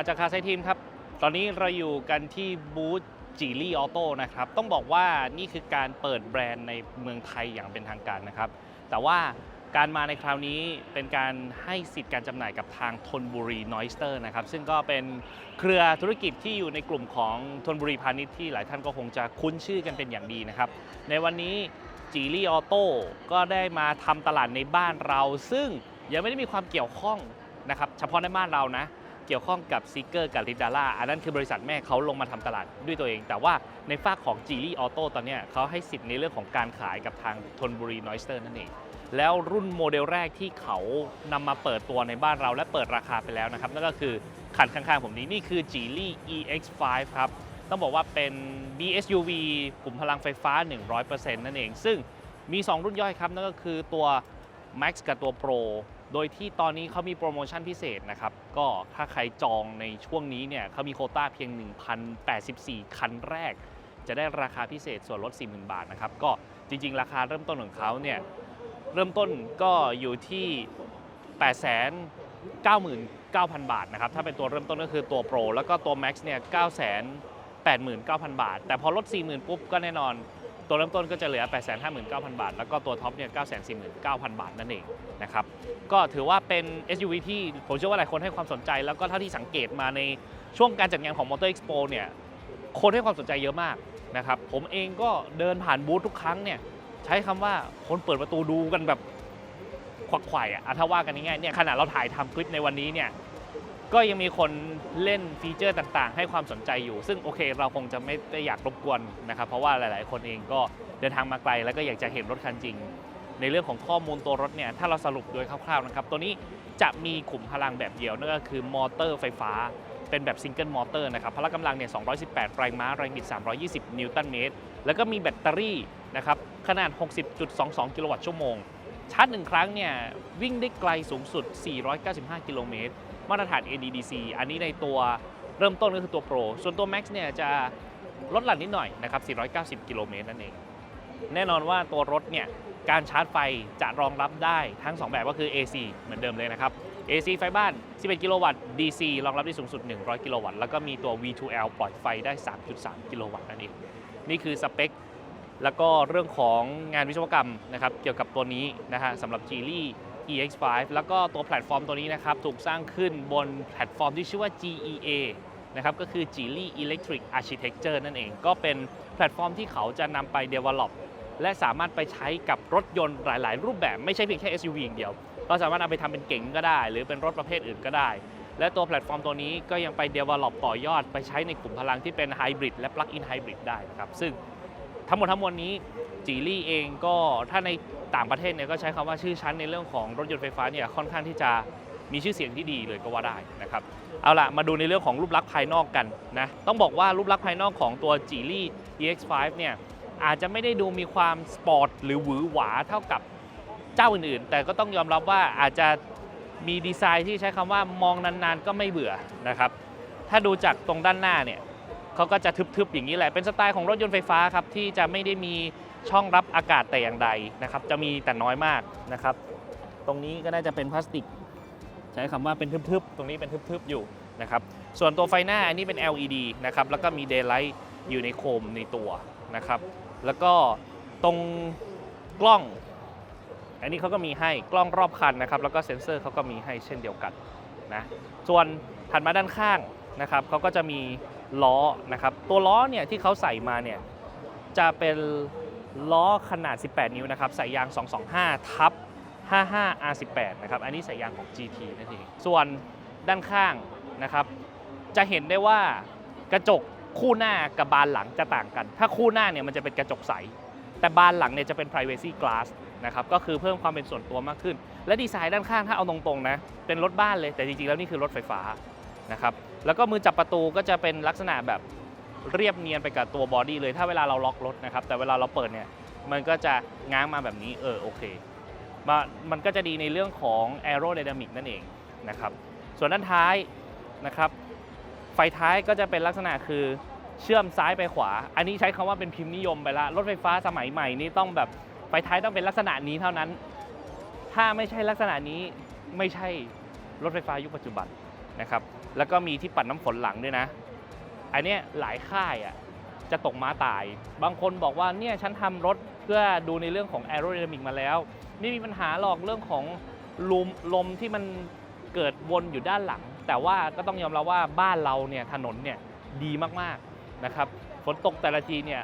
อาจากคาไซทีมครับ ตอนนี้เราอยู่กันที่บูธจีลี่ออโต้นะครับ ต้องบอกว่านี่คือการเปิดแบรนด์ในเมืองไทยอย่างเป็นทางการนะครับ แต่ว่าการมาในคราวนี้เป็นการให้สิทธิ์การจำหน่ายกับทางธนบุรีนอยสเตอร์นะครับ ซึ่งก็เป็นเครือธุรกิจที่อยู่ในกลุ่มของธนบุรีพาณิชย์ที่หลายท่านก็คงจะคุ้นชื่อกันเป็นอย่างดีนะครับ ในวันนี้จีลี่ออโต้ก็ได้มาทำตลาดในบ้านเรา ซึ่งยังไม่ได้มีความเกี่ยวข้องนะครับ เฉพาะในบ้านเรานะ เกี่ยวข้องกับซิกเกอร์กับลิดาร่าอันนั้นคือบริษัทแม่เขาลงมาทำตลาดด้วยตัวเอง แต่ว่าในฝากของจีลี่ออโต้ตอนนี้เขาให้สิทธิ์ในเรื่องของการขายกับทางธนบุรีนอยสเตอร์นั่นเองแล้วรุ่นโมเดลแรกที่เขานำมาเปิดตัวในบ้านเราและเปิดราคาไปแล้วนะครับ นั่นก็คือคันข้างๆ ผมนี้นี่คือ Geely EX5 ครับ ต้องบอกว่าเป็น BSUV กลุ่มพลังไฟฟ้า 100%นั่นเอง ซึ่งมี 2 รุ่นย่อยครับ นั่นก็คือตัว Max กับตัว Pro โดยที่ตอนนี้เขามีโปรโมชั่นพิเศษนะครับ ก็ถ้าใครจองในช่วงนี้เนี่ยเขามีโคต้าเพียง 1,084 คันแรก จะได้ราคาพิเศษส่วนลด 40,000 บาทนะครับ ก็จริง ๆ ราคาเริ่มต้นของเขาเนี่ยเริ่มต้นก็อยู่ที่899,000 บาทนะครับ ถ้าเป็นตัวเริ่มต้นก็คือตัว Pro แล้วก็ตัว Max เนี่ย 989,000 บาท แต่พอลด 40,000 ปุ๊บก็แน่นอน ตัวเริ่มต้นก็จะเหลือ 859,000 บาท แล้วก็ตัวท็อปเนี่ย 949,000 บาทนั่นเองนะครับ ก็ถือว่าเป็น SUV ที่ผมเชื่อว่าหลายคนให้ความสนใจ แล้วก็เท่าที่สังเกตมาในช่วงการจัดงานของ Motor Expo เนี่ย คนให้ความสนใจเยอะมากนะครับ ผมเองก็เดินผ่านบูธทุกครั้งเนี่ย ใช้คำว่าคนเปิดประตูดูกันแบบควักไข่อะอะถ้าว่ากันง่ายๆเนี่ยขนาดเราถ่ายทำคลิปในวันนี้เนี่ย ก็ยังมีคนเล่นฟีเจอร์ต่างๆ ให้ความสนใจอยู่ ซึ่งโอเคเราคงจะไม่ได้อยากรบกวนนะครับ เพราะว่าหลายๆ คนเองก็เดินทางมาไกล แล้วก็อยากจะเห็นรถคันจริง ในเรื่องของข้อมูลตัวรถเนี่ยถ้าเราสรุปโดยคร่าวๆนะครับ ตัวนี้จะมีขุมพลังแบบเดียวนั่นก็คือมอเตอร์ไฟฟ้า เป็นแบบซิงเกิลมอเตอร์นะครับพละกำลังเนี่ย 218 แรงม้า แรงบิด 320 นิวตันเมตร แล้วก็มีแบตเตอรี่นะครับขนาด 60.22 กิโลวัตต์ชั่วโมงชาร์จหนึ่งครั้งเนี่ยวิ่งได้ไกลสูงสุด 495 กิโลเมตร มาตรฐาน ADDC อันนี้ในตัวเริ่มต้นก็คือตัว Pro ส่วนตัว Max เนี่ยจะลดหลั่นนิดหน่อยนะครับ 490 กิโลเมตรนั่นเอง แน่นอนว่าตัวรถเนี่ยการชาร์จไฟจะรองรับได้ทั้ง 2 แบบก็คือ AC เหมือนเดิมเลยนะครับ AC ไฟบ้าน 11 กิโลวัตต์ DC รองรับได้สูงสุด 100 กิโลวัตต์ แล้วก็มีตัว V2L ปล่อยไฟได้ 3.3 กิโลวัตต์นั่นเอง นี่คือสเปค แล้วก็เรื่องของงานวิศวกรรมนะครับ เกี่ยวกับตัวนี้นะฮะสำหรับ Geely EX5 แล้วก็ตัวแพลตฟอร์มตัวนี้นะครับถูกสร้างขึ้นบนแพลตฟอร์มที่ชื่อว่า GEA นะครับก็คือ Geely Electric Architecture นั่นเอง ก็เป็นแพลตฟอร์มที่เขาจะนำไป develop และสามารถไปใช้กับรถยนต์หลาย ๆ รูปแบบไม่ใช่เพียงแค่ SUV อย่างเดียวก็สามารถเอาไปทำเป็นเก๋งก็ได้ หรือเป็นรถประเภทอื่นก็ได้ และตัวแพลตฟอร์มตัวนี้ก็ยังไป develop ต่อยอดไปใช้ในกลุ่มพลังที่เป็น Hybrid และ Plug-in Hybrid ได้นะครับซึ่งทั้งหมดทั้งมวลนี้จีลี่เองก็ถ้าใน ต่างประเทศเนี่ยก็ใช้คำว่าชื่อชั้นในเรื่องของรถยนต์ไฟฟ้าเนี่ยค่อนข้างที่จะมีชื่อเสียงที่ดีเลยก็ว่าได้นะครับเอาล่ะมาดูในเรื่องของรูปลักษณ์ภายนอกกันนะต้องบอกว่ารูปลักษณ์ภายนอกของตัว Geely EX5 เนี่ยอาจจะไม่ได้ดูมีความสปอร์ตหรือหวือหวาเท่ากับเจ้าอื่นๆ แต่ก็ต้องยอมรับว่าอาจจะมีดีไซน์ที่ใช้คำว่ามองนานๆ ก็ไม่เบื่อนะครับถ้าดูจากตรงด้านหน้าเนี่ยเขาก็จะทึบๆอย่างนี้แหละเป็นสไตล์ของรถยนต์ไฟฟ้าครับที่จะไม่ได้มี ช่องรับอากาศแต่อย่างใดนะครับจะมีแต่น้อยมากนะครับ ตรงนี้ก็น่าจะเป็นพลาสติก ใช้คำว่าเป็นทึบๆ ตรงนี้เป็นทึบๆอยู่นะครับส่วนตัวไฟหน้าอันนี้เป็น LED นะครับแล้วก็มี daylight อยู่ในโคมในตัวนะครับแล้วก็ตรงกล้อง อันนี้เขาก็มีให้กล้องรอบคันนะครับแล้วก็เซ็นเซอร์เขาก็มีให้เช่นเดียวกันนะส่วนถัดมาด้านข้างนะครับเขาก็จะมีล้อนะครับตัวล้อเนี่ยที่เขาใส่มาเนี่ยจะเป็น ล้อขนาด 18 นิ้วนะครับใส่ยาง 225 ทับ 55 R18 นะครับอันนี้ใส่ยางของ GT นั่นเองส่วนด้านข้างนะครับ จะเห็นได้ว่ากระจกคู่หน้ากับบานหลังจะต่างกัน ถ้าคู่หน้าเนี่ยมันจะเป็นกระจกใส แต่บานหลังเนี่ยจะเป็น privacy glass นะครับ ก็คือเพิ่มความเป็นส่วนตัวมากขึ้น และดีไซน์ด้านข้างถ้าเอาตรงๆนะ เป็นรถบ้านเลย แต่จริงๆแล้วนี่คือรถไฟฟ้านะครับ แล้วก็มือจับประตูก็จะเป็นลักษณะแบบ เรียบเนียนไปกับตัวบอดี้เลย ถ้าเวลาเราล็อกรถนะครับ แต่เวลาเราเปิดเนี่ย มันก็จะง้างมาแบบนี้ เออ โอเคมามันก็จะดีในเรื่องของ aerodynamic นั่นเองนะครับ ส่วนด้านท้ายนะครับ ไฟท้ายก็จะเป็นลักษณะคือเชื่อมซ้ายไปขวา อันนี้ใช้คำว่าเป็นพิมพ์นิยมไปละ รถไฟฟ้าสมัยใหม่นี่ต้องแบบไฟท้ายต้องเป็นลักษณะนี้เท่านั้น ถ้าไม่ใช่ลักษณะนี้ไม่ใช่รถไฟฟ้ายุคปัจจุบันนะครับ แล้วก็มีที่ปัดน้ำฝนหลังด้วยนะ อันเนี้ยหลายค่ายอะจะตกม้าตาย บางคนบอกว่าเนี่ยฉันทำรถเพื่อดูในเรื่องของ aerodynamic มาแล้ว ไม่มีปัญหาหรอกเรื่องของลมลมที่มันเกิดวนอยู่ด้านหลัง แต่ว่าก็ต้องยอมรับว่าบ้านเราเนี่ยถนนเนี่ยดีมากๆนะครับฝนตกแต่ละทีเนี่ย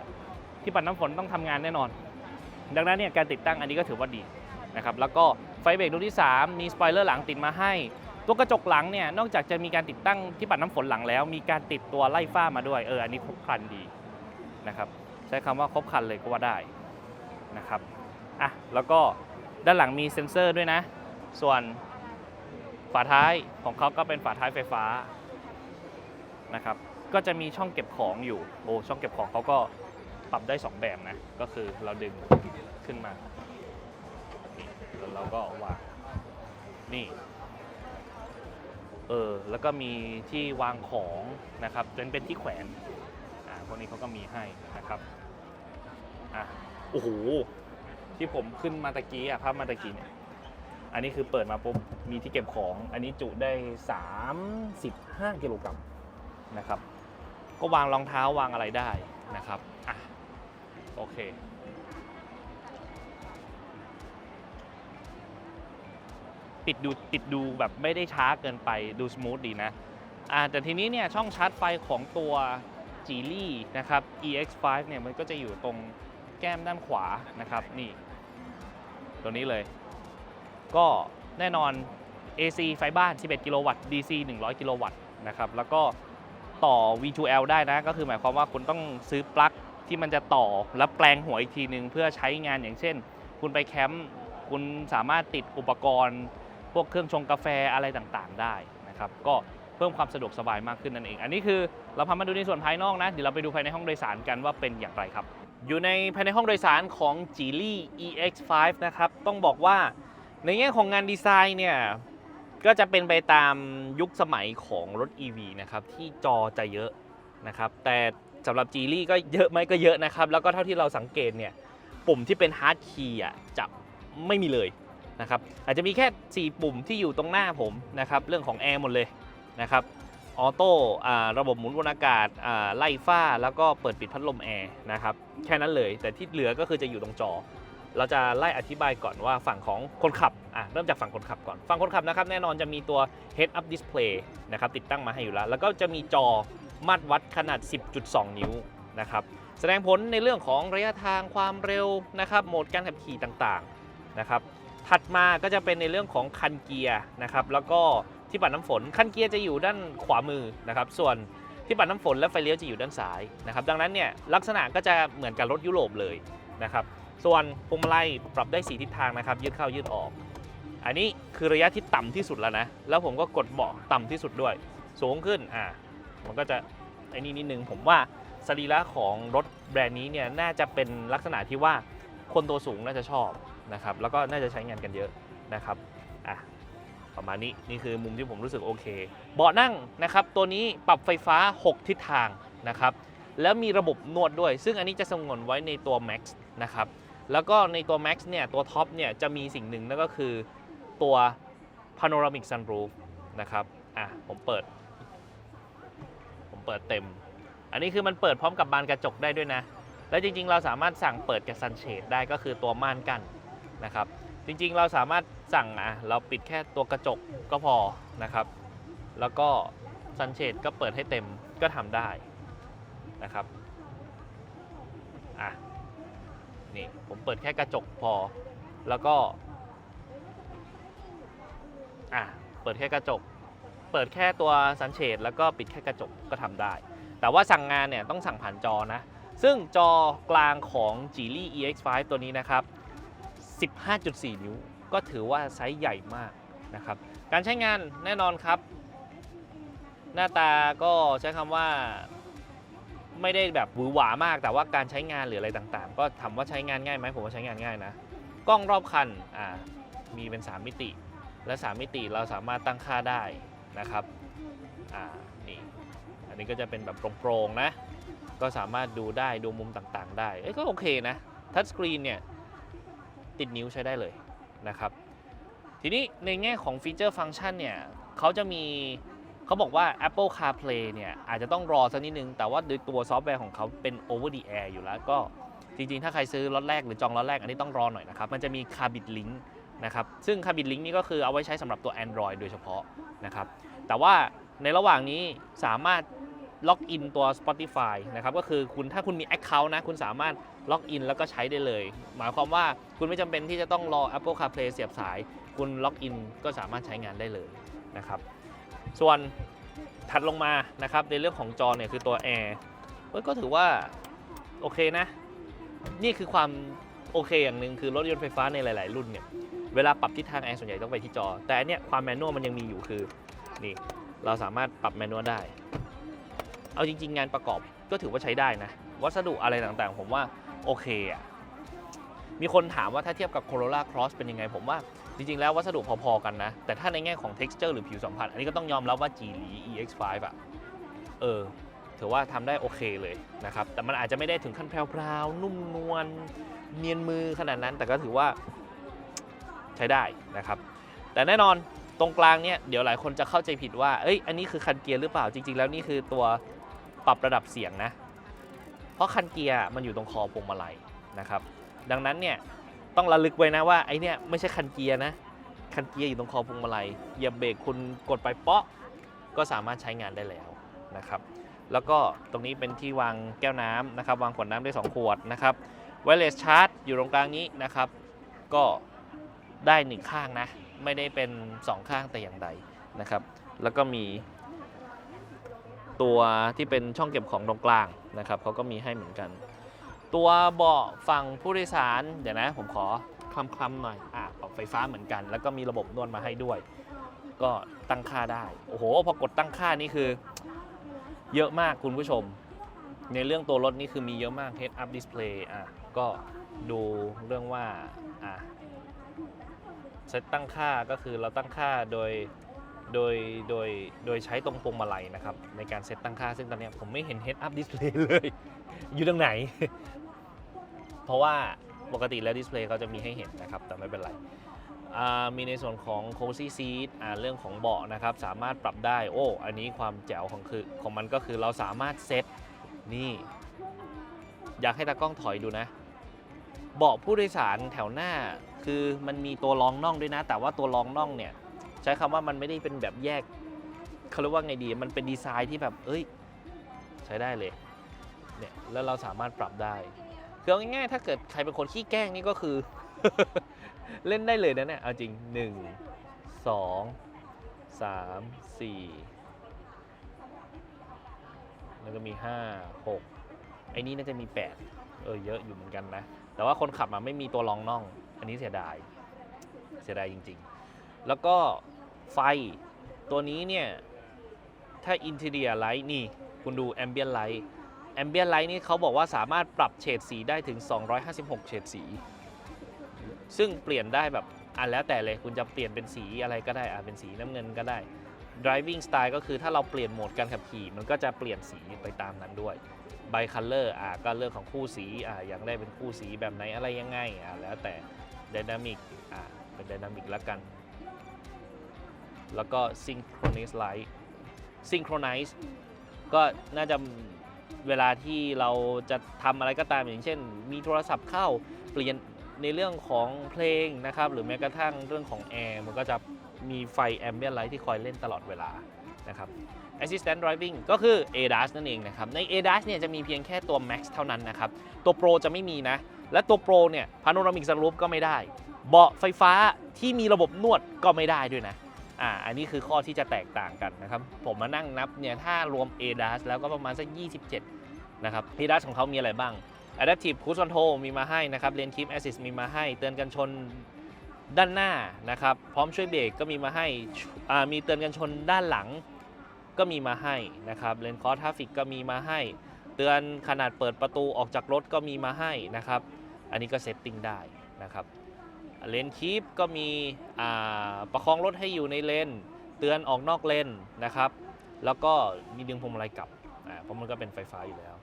ที่ปัดน้ำฝนต้องทำงานแน่นอน ดังนั้นเนี่ยการติดตั้งอันนี้ก็ถือว่าดีนะครับแล้วก็ไฟเบรกดวงที่ 3 มีสปอยเลอร์หลังติดมาให้ ตัวกระจกหลังเนี่ยนอกจากจะมีการติดตั้งที่ปัดน้ำฝนหลังแล้ว มีการติดตัวไล่ฝ้ามาด้วยเอออันนี้ครบครันดีนะครับใช้คำว่าครบครันเลยก็ว่าได้นะครับอะแล้วก็ด้านหลังมีเซ็นเซอร์ด้วยนะ ส่วนฝาท้ายของเขาก็เป็นฝาท้ายไฟฟ้านะครับก็จะมีช่องเก็บของอยู่โอ้ช่องเก็บของเขาก็ปรับได้ 2 แบบนะ ก็คือเราดึงขึ้นมา แล้วเราก็วางนี่ เออแล้วก็มีที่วางของนะครับเป็นเป็นที่แขวนอ่าพวกนี้เขาก็มีให้นะครับอะโอ้โหที่ผมขึ้นมาตะกี้อะภาพมาตะกี้เนี่ยอันนี้คือเปิดมาปุ๊บมีที่เก็บของ อันนี้จุได้ 35กิโลกรัมนะครับ ก็วางรองเท้าวางอะไรได้นะครับอะโอเค ปิดดูปิดดูแบบไม่ได้ช้าเกินไปดูสมูทดีนะอ่าแต่ทีนี้เนี่ยช่องชาร์จไฟของตัว g ีลี่นะครับ EX5 เนี่ยมันก็จะอยู่ตรงแก้มด้านขวานะครับนี่ตัวนี้เลย ก็แน่นอน AC ไฟบ้าน 11 กิโลวัตต์ DC 100 กิโลวัตต์นะครับแล้วก็ต่อ V2L ได้นะ ก็คือหมายความว่าคุณต้องซื้อปลั๊กที่มันจะต่อแล้วแปลงหัวอีกทีนึงเพื่อใช้งานอย่างเช่น คุณไปแคมป์คุณสามารถติดอุปกรณ์ วกเครื่องชงกาแฟอะไรต่างๆ ได้นะครับก็เพิ่มความสะดวกสบายมากขึ้นนั่นเอง อันนี้คือเราพามาดูในส่วนภายนอกนะเดี๋ยวเราไปดูภายในห้องโดยสารกันว่าเป็นอย่างไรครับ อยู่ในภายในห้องโดยสารของ g e e l y EX5 นะครับต้องบอกว่าในแง่ของงานดีไซน์เนี่ยก็จะเป็นไปตามยุคสมัยของรถ EV นะครับที่จอจะเยอะนะครับแต่สำหรับ g e e l y ก็เยอะไหมก็เยอะนะครับ แล้วก็เท่าที่เราสังเกตเนี่ย ปุ่มที่เป็นฮาร์ดคีย์อะจะไม่มีเลย นะครับอาจจะมีแค่ 4 ปุ่มที่อยู่ตรงหน้าผมนะครับเรื่องของแอร์หมดเลยนะครับออโต้ระบบหมุนวนอากาศไล่ฝ้าแล้วก็เปิดปิดพัดลมแอร์นะครับแค่นั้นเลยแต่ที่เหลือก็คือจะอยู่ตรงจอ เราจะไล่อธิบายก่อนว่าฝั่งของคนขับอะเริ่มจากฝั่งคนขับก่อนฝั่งคนขับนะครับแน่นอนจะมีตัว head up display นะครับติดตั้งมาให้อยู่แล้ว แล้วก็จะมีจอมาตรวัดขนาด 10.2 นิ้วนะครับแสดงผลในเรื่องของระยะทางความเร็วนะครับโหมดการขับขี่ต่างๆนะครับ ถัดมาก็จะเป็นในเรื่องของคันเกียร์นะครับแล้วก็ที่ปัดน้ำฝนคันเกียร์จะอยู่ด้านขวามือนะครับส่วนที่ปัดน้ำฝนและไฟเลี้ยวจะอยู่ด้านซ้ายนะครับดังนั้นเนี่ยลักษณะก็จะเหมือนกับรถยุโรปเลยนะครับส่วนพวงมาลัยปรับได้สีทิศทางนะครับยืดเข้ายืดออก อันนี้คือระยะที่ต่ำที่สุดแล้วนะแล้วผมก็กดเบาะต่ำที่สุดด้วย สูงขึ้นอ่ามันก็จะไอ้นี่นิดนึงผมว่าสรีระของรถแบรนด์นี้เนี่ยน่าจะเป็นลักษณะที่ว่าคนตัวสูงน่าจะชอบ นะครับแล้วก็น่าจะใช้งานกันเยอะนะครับอะประมาณนี้นี่คือมุมที่ผมรู้สึกโอเค เบาะนั่งนะครับตัวนี้ปรับไฟฟ้า 6 ทิศทางนะครับแล้วมีระบบนวดด้วย ซึ่งอันนี้จะสงวนไว้ในตัว Max นะครับแล้วก็ในตัว Max เนี่ยตัวท็อปเนี่ยจะมีสิ่งหนึ่งนั่นก็คือตัว Panoramic Sunroof นะครับอะผมเปิด ผมเปิดเต็ม อันนี้คือมันเปิดพร้อมกับบานกระจกได้ด้วยนะ แล้วจริงๆ เราสามารถสั่งเปิดกับ Sunshade ได้ก็คือตัวม่านกัน นะครับ จริงๆเราสามารถสั่งอะเราปิดแค่ตัวกระจกก็พอนะครับ แล้วก็ Sunshade ก็เปิดให้เต็มก็ทำได้นะครับอะนี่ผมเปิดแค่กระจกพอ แล้วก็อะเปิดแค่กระจก เปิดแค่ตัว Sunshade แล้วก็ปิดแค่กระจกก็ทำได้ แต่ว่าสั่งงานเนี่ยต้องสั่งผ่านจอนะ ซึ่งจอกลางของ g e e l y EX5 ตัวนี้นะครับ 15.4 นิ้ว ก็ถือว่าไซส์ใหญ่มากนะครับ การใช้งานแน่นอนครับ หน้าตาก็ใช้คำว่าไม่ได้แบบหวือหวามาก แต่ว่าการใช้งานหรืออะไรต่างๆ ก็ถามว่าใช้งานง่ายไหมผมว่าใช้งานง่ายนะ กล้องรอบคันอ่ามีเป็น 3 มิติ และ 3 มิติเราสามารถตั้งค่าได้นะครับอ่านี่อันนี้ก็จะเป็นแบบโปร่งๆนะ ก็สามารถดูได้ดูมุมต่างๆ ได้เอ้ก็โอเคนะทัชสกรีนเนี่ย ติดนิ้วใช้ได้เลยนะครับ ทีนี้ในแง่ของฟีเจอร์ฟังก์ชันเนี่ยเขาจะมีเขาบอกว่า Apple CarPlay เนี่ยอาจจะต้องรอสักนิดนึง แต่ว่าโดยตัวซอฟต์แวร์ของเขาเป็น over the air อยู่แล้วก็จริงๆ ถ้าใครซื้อรถแรกหรือจองรถแรกอันนี้ต้องรอหน่อยนะครับ มันจะมี Carbit Link นะครับ ซึ่ง Carbit Link นี่ก็คือเอาไว้ใช้สำหรับตัว Android โดยเฉพาะนะครับ แต่ว่าในระหว่างนี้สามารถล็อกอินตัว Spotify นะครับ ก็คือคุณถ้าคุณมี Account นะ คุณสามารถ ล็อกอินแล้วก็ใช้ได้เลย หมายความว่าคุณไม่จำเป็นที่จะต้องรอ Apple CarPlay เสียบสาย คุณล็อกอินก็สามารถใช้งานได้เลยนะครับ ส่วนถัดลงมานะครับในเรื่องของจอเนี่ยคือตัว Air เอ้ยก็ถือว่าโอเคนะ นี่คือความโอเคอย่างหนึ่งคือรถยนต์ไฟฟ้าในหลาย ๆ รุ่นเนี่ยเวลาปรับทิศทางแอร์ส่วนใหญ่ต้องไปที่จอ แต่อันเนี้ยความแมนนวลมันยังมีอยู่คือนี่เราสามารถปรับแมนนวลได้ เอาจริง ๆ งานประกอบก็ถือว่าใช้ได้นะ วัสดุอะไรต่าง ๆ ผมว่า โอเคอะมีคนถามว่าถ้าเทียบกับ Corolla Cross เป็นยังไง ผมว่าจริง ๆ แล้ววัสดุพอ ๆ กันนะ แต่ถ้าในแง่ของ texture หรือผิวสัมผัส อันนี้ก็ต้องยอมรับว่า g l e EX5 อะเออ ถือว่าทำได้โอเคเลยนะครับ แต่มันอาจจะไม่ได้ถึงขั้นแพรวๆนุ่มนวลเนียนมือขนาดนั้น แต่ก็ถือว่าใช้ได้นะครับ แต่แน่นอนตรงกลางเนี่ยเดี๋ยวหลายคนจะเข้าใจผิดว่า เอ้ย อันนี้คือคันเกียร์หรือเปล่า จริง ๆ แล้วนี่คือตัวปรับระดับเสียงนะ เพราะคันเกียร์มันอยู่ตรงคอพวงมาลัยนะครับ ดังนั้นเนี่ยต้องระลึกไว้นะว่าไอเนี่ยไม่ใช่คันเกียร์นะ คันเกียร์อยู่ตรงคอพวงมาลัยเหยียบเบรกคุณกดไปเปาะก็สามารถใช้งานได้แล้วนะครับ แล้วก็ตรงนี้เป็นที่วางแก้วน้ำนะครับ วางขวดน้ำได้ 2 ขวดนะครับไวเลสชาร์จอยู่ตรงกลางนี้นะครับ ก็ได้หนึ่งข้างนะ ไม่ได้เป็น 2 ข้างแต่อย่างใดนะครับ แล้วก็มีตัวที่เป็นช่องเก็บของตรงกลาง นะครับเขาก็มีให้เหมือนกัน ตัวเบาะฝั่งผู้โดยสาร เดี๋ยวนะ ผมขอคลำคลำๆหน่อยอะปรับไฟฟ้าเหมือนกัน แล้วก็มีระบบนวดมาให้ด้วย ก็ตั้งค่าได้ โอ้โห พอกดตั้งค่านี่คือ เยอะมากคุณผู้ชม ในเรื่องตัวรถนี่คือมีเยอะมาก Head Up Display อะก็ดูเรื่องว่าอะเซตตั้งค่าก็คือเราตั้งค่าโดย โดยโดยโดยใช้ตรงพวงมาลัยนะครับ ในการเซตตั้งค่าซึ่งตอนนี้ผมไม่เห็น Head Up Display เลย อยู่ตรงไหน เพราะว่าปกติแล้วดิสเพลย์เขาจะมีให้เห็นนะครับ แต่ไม่เป็นไรมีในส่วนของ cozy seat เรื่องของเบาะนะครับ สามารถปรับได้ โอ้ อันนี้ความแจ๋วของคือของมันก็คือเราสามารถเซตนี่ อยากให้ตากล้องถอยดูนะ เบาะผู้โดยสารแถวหน้าคือมันมีตัวรองน่องด้วยนะ แต่ว่าตัวรองน่องเนี่ย ใช้คำว่ามันไม่ได้เป็นแบบแยกเขาเรียกว่าไงดี มันเป็นดีไซน์ที่แบบ เอ้ย ใช้ได้เลย เนี่ย แล้วเราสามารถปรับได้คือเอาง่ายๆ ถ้าเกิดใครเป็นคนขี้แกล้งนี่ก็คือ เล่นได้เลยนะเนี่ย เอาจริง 1 2 3 4 แล้วก็มี 5 6 ไอ้นี่น่าจะมี 8 เออ เยอะอยู่เหมือนกันนะ แต่ว่าคนขับมาไม่มีตัวรองน่อง อันนี้เสียดาย เสียดายจริง ๆ แล้วก็ไฟตัวนี้เนี่ย ถ้า interior light นี่ คุณดู ambient light ambient light นี่เขาบอกว่าสามารถปรับเฉดสีได้ถึง 256 เฉดสี ซึ่งเปลี่ยนได้แบบอะแล้วแต่เลยคุณจะเปลี่ยนเป็นสีอะไรก็ได้อะเป็นสีน้ำเงินก็ได้ driving style ก็คือถ้าเราเปลี่ยนโหมดการขับขี่ มันก็จะเปลี่ยนสีไปตามนั้นด้วย by color อะก็เรื่องของคู่สีอะอยากได้เป็นคู่สีแบบไหนอะไรยังไงอะแล้วแต่ dynamic อะเป็น dynamic ละกัน แล้วก็ synchronize light synchronize ก็น่าจะเวลาที่เราจะทำอะไรก็ตามอย่างเช่น มีโทรศัพท์เข้าเปลี่ยนในเรื่องของเพลงนะครับ หรือแม้กระทั่งเรื่องของแอร์มันก็จะมีไฟ ambient light ที่คอยเล่นตลอดเวลานะครับ assistant driving ก็คือ ADAS นั่นเองนะครับ ใน ADAS เนี่ยจะมีเพียงแค่ตัว Max เท่านั้นนะครับ ตัว Pro จะไม่มีนะ และตัว Pro เนี่ย panoramic sunroof ก็ไม่ได้ เบาะไฟฟ้าที่มีระบบนวดก็ไม่ได้ด้วยนะ อ่าอันนี้คือข้อที่จะแตกต่างกันนะครับ ผมมานั่งนับเนี่ยถ้ารวม ADAS แล้วก็ประมาณสัก 27 นะครับ ADAS ของเขามีอะไรบ้าง Adaptive Cruise Control มีมาให้นะครับ Lane Keep Assist มีมาให้ เตือนกันชนด้านหน้านะครับ พร้อมช่วยเบรกก็มีมาให้อ่ามีเตือนกันชนด้านหลังก็มีมาให้นะครับ Lane Cross Traffic ก็มีมาให้ เตือนขนาดเปิดประตูออกจากรถก็มีมาให้นะครับ อันนี้ก็เซตติ้งได้นะครับ เลนคีปก็มีประคองรถให้อยู่ในเลน เตือนออกนอกเลนนะครับ แล้วก็มีดึงพวงมาลัยกลับ เพราะมันก็เป็นไฟฟ้าอยู่แล้ว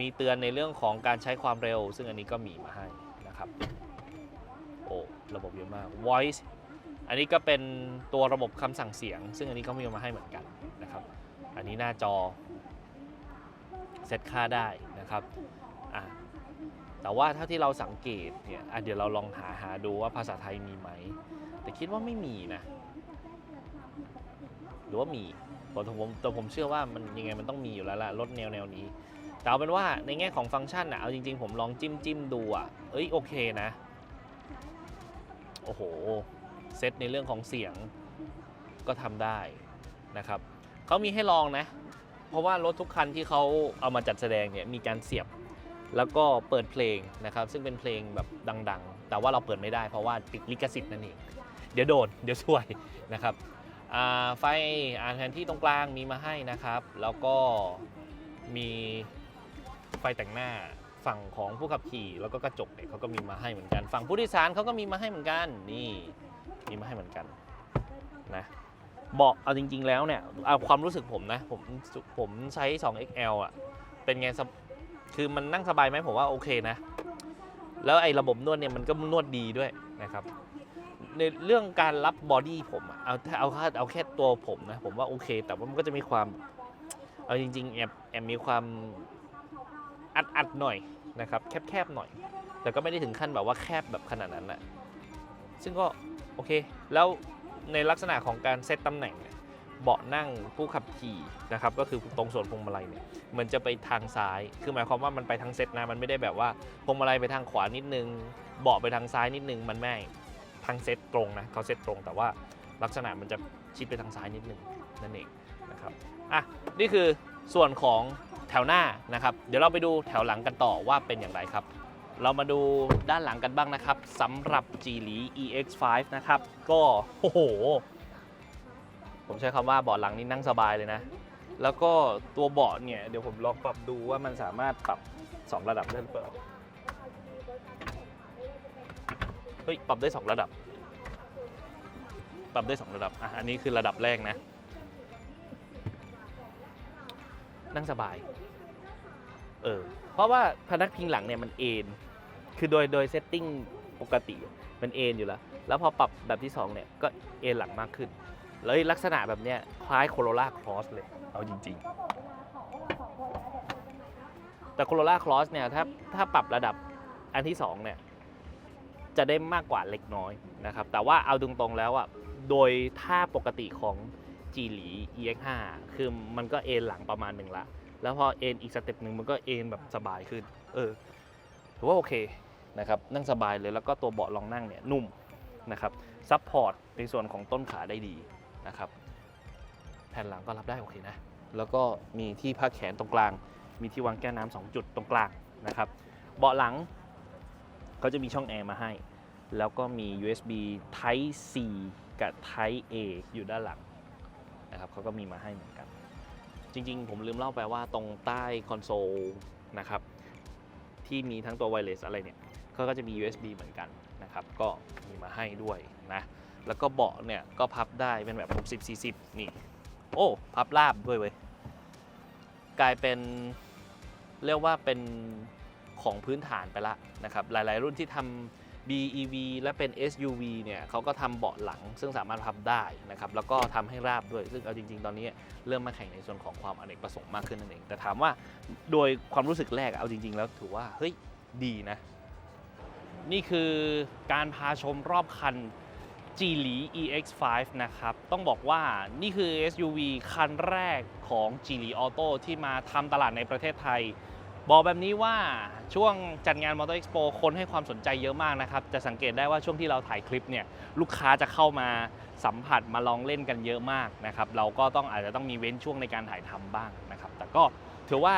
มีเตือนในเรื่องของการใช้ความเร็ว ซึ่งอันนี้ก็มีมาให้นะครับ โอ้ ระบบเยอะมาก voice อันนี้ก็เป็นตัวระบบคำสั่งเสียง ซึ่งอันนี้ก็มีมาให้เหมือนกันนะครับ อันนี้หน้าจอเซตค่าได้นะครับ แต่ว่าถ้าที่เราสังเกตเนี่ยเดี๋ยวเราลองหาหาดูว่าภาษาไทยมีไหม แต่คิดว่าไม่มีนะ หรือว่ามีผมผมแต่ผมเชื่อว่ามันยังไงมันต้องมีอยู่แล้วล่ะรถแนวแนวนี้ แต่เอาเป็นว่าในแง่ของฟังก์ชันอะเอาจริงๆ ผมลองจิ้มจิ้มดูอะเอ้ยโอเคนะ โอ้โห เซตในเรื่องของเสียงก็ทำได้นะครับเขามีให้ลองนะ เพราะว่ารถทุกคันที่เขาเอามาจัดแสดงเนี่ยมีการเสียบ แล้วก็เปิดเพลงนะครับ ซึ่งเป็นเพลงแบบดัง ๆ แต่ว่าเราเปิดไม่ได้เพราะว่าติดลิขสิทธิ์นั่นเอง เดี๋ยวโดน เดี๋ยวช่วยนะครับไฟอ่านแผนที่ตรงกลางมีมาให้นะครับ แล้วก็มีไฟแต่งหน้าฝั่งของผู้ขับขี่ แล้วก็กระจกเนี่ยเขาก็มีมาให้เหมือนกัน ฝั่งผู้โดยสารเขาก็มีมาให้เหมือนกัน นี่มีมาให้เหมือนกันนะบาะเอาจริง ๆ แล้วเนี่ยเอาความรู้สึกผมนะ ผมผมใช้ 2XL อะ เป็นไงสบ คือมันนั่งสบายไหมผมว่าโอเคนะ แล้วไอ้ระบบนวดเนี่ยมันก็นวดดีด้วยนะครับ ในเรื่องการรับบอดี้ผมอะเอาเอาแค่เอาแค่ตัวผมนะ ผมว่าโอเค แต่ว่ามันก็จะมีความ เอาจริง ๆ แอบแอบมีความอัดอัดหน่อยนะครับ แคบๆหน่อย แต่ก็ไม่ได้ถึงขั้นแบบว่าแคบแบบขนาดนั้นแหละซึ่งก็โอเค แล้วในลักษณะของการเซตตำแหน่ง เบาะนั่งผู้ขับขี่นะครับก็คือตรงส่วนพวงมาลัยเนี่ยมันจะไปทางซ้าย คือหมายความว่ามันไปทางเซตนะมันไม่ได้แบบว่าพวงมาลัยไปทางขวานิดนึงเบาะไปทางซ้ายนิดนึงมันไม่ทางเซตตรงนะเขาเซตตรงแต่ว่าลักษณะมันจะชิดไปทางซ้ายนิดนึงนั่นเองนะครับอะนี่คือส่วนของแถวหน้านะครับ เดี๋ยวเราไปดูแถวหลังกันต่อว่าเป็นอย่างไรครับ เรามาดูด้านหลังกันบ้างนะครับสำหรับ g ี l ี EX5 นะครับ ก็โอ้โห ผมใช้คำว่าเบาะหลังนี่นั่งสบายเลยนะ แล้วก็ตัวเบาะเนี่ยเดี๋ยวผมลองปรับดูว่ามันสามารถปรับ 2 ระดับได้หรือเปล่าเฮ้ยปรับได้ 2 ระดับ ปรับได้ 2 ระดับอะอันนี้คือระดับแรกนะ นั่งสบายเออเพราะว่าพนักพิงหลังเนี่ยมันเอนคือโดยโดยเซตติ้งปกติมันเอนอยู่แล้ว แล้วพอปรับแบบที่2เนี่ยก็เอนหลังมากขึ้น แล้วลักษณะแบบเนี้ยคล้ายโคโรล่าครอสเลย เอาจริง ๆ แต่โคโรล่าครอสเนี่ยถ้าถ้าปรับระดับอันที่2เนี่ยจะได้มากกว่าเล็กน้อยนะครับ แต่ว่าเอาตรงๆแล้วอะโดยท่าปกติของ g ีหลี EX5 คือมันก็เอนหลังประมาณหนึ่งละ แล้วพอเอนอีกสเต็ปหนึ่งมันก็เอนแบบสบายขึ้น เออ ถือว่าโอเคนะครับนั่งสบายเลยแล้วก็ตัวเบาะรองนั่งเนี่ยนุ่มนะครับซัพพอร์ตในส่วนของต้นขาได้ดี นะครับแผ่นหลังก็รับได้โอเคนะ แล้วก็มีที่พักแขนตรงกลาง มีที่วางแก้วน้ำสองจุดตรงกลางนะครับเบาะหลังเขาจะมีช่องแอร์มาให้ แล้วก็มี USB Type C กับ Type A อยู่ด้านหลังนะครับเขาก็มีมาให้เหมือนกัน จริงๆ ผมลืมเล่าไปว่าตรงใต้คอนโซลนะครับที่มีทั้งตัวไวเลสอะไรเนี่ยเขาก็จะมี USB เหมือนกันนะครับ ก็มีมาให้ด้วยนะ แล้วก็เบาะเนี่ยก็พับได้เป็นแบบ 60 40 นี่ โอ้ พับราบด้วยเว้ย กลายเป็นเรียกว่าเป็นของพื้นฐานไปละนะครับ หลาย ๆ รุ่นที่ทำ BEV และเป็น SUV เนี่ยเขาก็ทำเบาะหลัง ซึ่งสามารถพับได้นะครับ แล้วก็ทำให้ราบด้วย ซึ่งเอาจริง ๆ ตอนนี้เริ่มมาแข่งในส่วนของความอเนกประสงค์มากขึ้นนั่นเอง แต่ถามว่าโดยความรู้สึกแรกเอาจริง ๆ แล้วถือว่าเฮ้ยดีนะ นี่คือการพาชมรอบคัน g ีหลี EX5 นะครับ ต้องบอกว่านี่คือ SUV คันแรกของ g ีหลี Auto ที่มาทำตลาดในประเทศไทย บอกแบบนี้ว่าช่วงจัดงาน Motor Expo คนให้ความสนใจเยอะมากนะครับ จะสังเกตได้ว่าช่วงที่เราถ่ายคลิปเนี่ย ลูกค้าจะเข้ามาสัมผัสมาลองเล่นกันเยอะมากนะครับ เราก็ต้องอาจจะต้องมีเว้นช่วงในการถ่ายทำบ้างนะครับ แต่ก็ถือว่า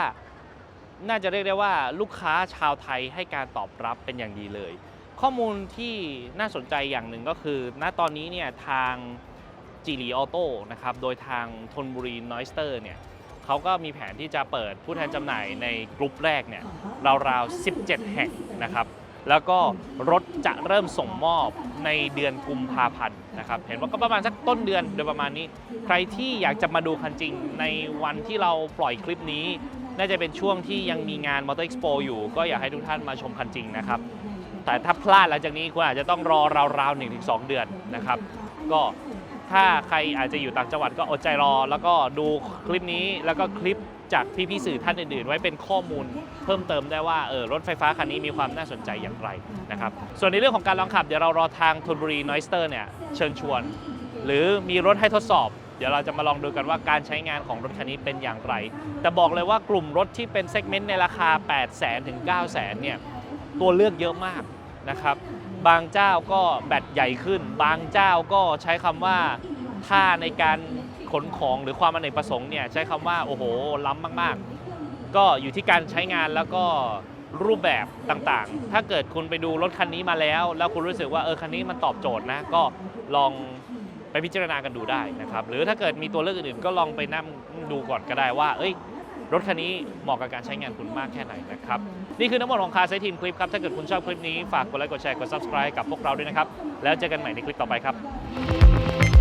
น่าจะเรียกได้ว่าลูกค้าชาวไทยให้การตอบรับเป็นอย่างดีเลย ข้อมูลที่น่าสนใจอย่างหนึ่งก็คือ ณตอนนี้เนี่ยทางจีรีออโต้นะครับโดยทางทนบุรีนอยสเตอร์เนี่ยเขาก็มีแผนที่จะเปิดผู้แทนจำหน่ายในกลุ่มแรกเนี่ยราวๆ 17 แห่งนะครับ แล้วก็รถจะเริ่มส่งมอบในเดือนกุมภาพันธ์นะครับ เห็นว่าก็ประมาณสักต้นเดือนโดยประมาณนี้ ใครที่อยากจะมาดูคันจริงในวันที่เราปล่อยคลิปนี้ น่าจะเป็นช่วงที่ยังมีงาน Motor Expo อยู่ ก็อยากให้ทุกท่านมาชมคันจริงนะครับ แต่ถ้าพลาดหลังจากนี้คุณอาจจะต้องรอราวๆ1-2เดือนนะครับ ก็ถ้าใครอาจจะอยู่ต่างจังหวัดก็อดใจรอ แล้วก็ดูคลิปนี้แล้วก็คลิปจากพี่ๆสื่อท่านอื่นๆ ไว้เป็นข้อมูลเพิ่มเติมได้ว่าเออรถไฟฟ้าคันนี้มีความน่าสนใจอย่างไรนะครับ ส่วนในเรื่องของการลองขับเดี๋ยวเรารอทางธนบุรีนอยสเตอร์เนี่ยเชิญชวน หรือมีรถให้ทดสอบ เดี๋ยวเราจะมาลองดูกันว่าการใช้งานของรถคันนี้เป็นอย่างไร แต่บอกเลยว่ากลุ่มรถที่เป็นเซกเมนต์ในราคา 8 0 0 0 0 0ถึง9 0 0 0 0เนี่ย ตัวเลือกเยอะมากนะครับ บางเจ้าก็แบตใหญ่ขึ้น บางเจ้าก็ใช้คำว่าท่าในการขนของหรือความอเนกประสงค์เนี่ยใช้คำว่าโอ้โหล้ำมากๆ ก็อยู่ที่การใช้งานแล้วก็รูปแบบต่างๆ ถ้าเกิดคุณไปดูรถคันนี้มาแล้ว แล้วคุณรู้สึกว่าเออคันนี้มันตอบโจทย์นะ ก็ลองไปพิจารณากันดูได้นะครับ หรือถ้าเกิดมีตัวเลือกอื่นๆ ก็ลองไปนั่งดูก่อนก็ได้ว่า เอ้ย รถคันนี้เหมาะกับการใช้งานคุณมากแค่ไหนนะครับ นี่คือทั้งหมดของคาไซทีมคลิปครับ ถ้าเกิดคุณชอบคลิปนี้ ฝากกดไลค์กดแชร์กด subscribe กับพวกเราด้วยนะครับ แล้วเจอกันใหม่ในคลิปต่อไปครับ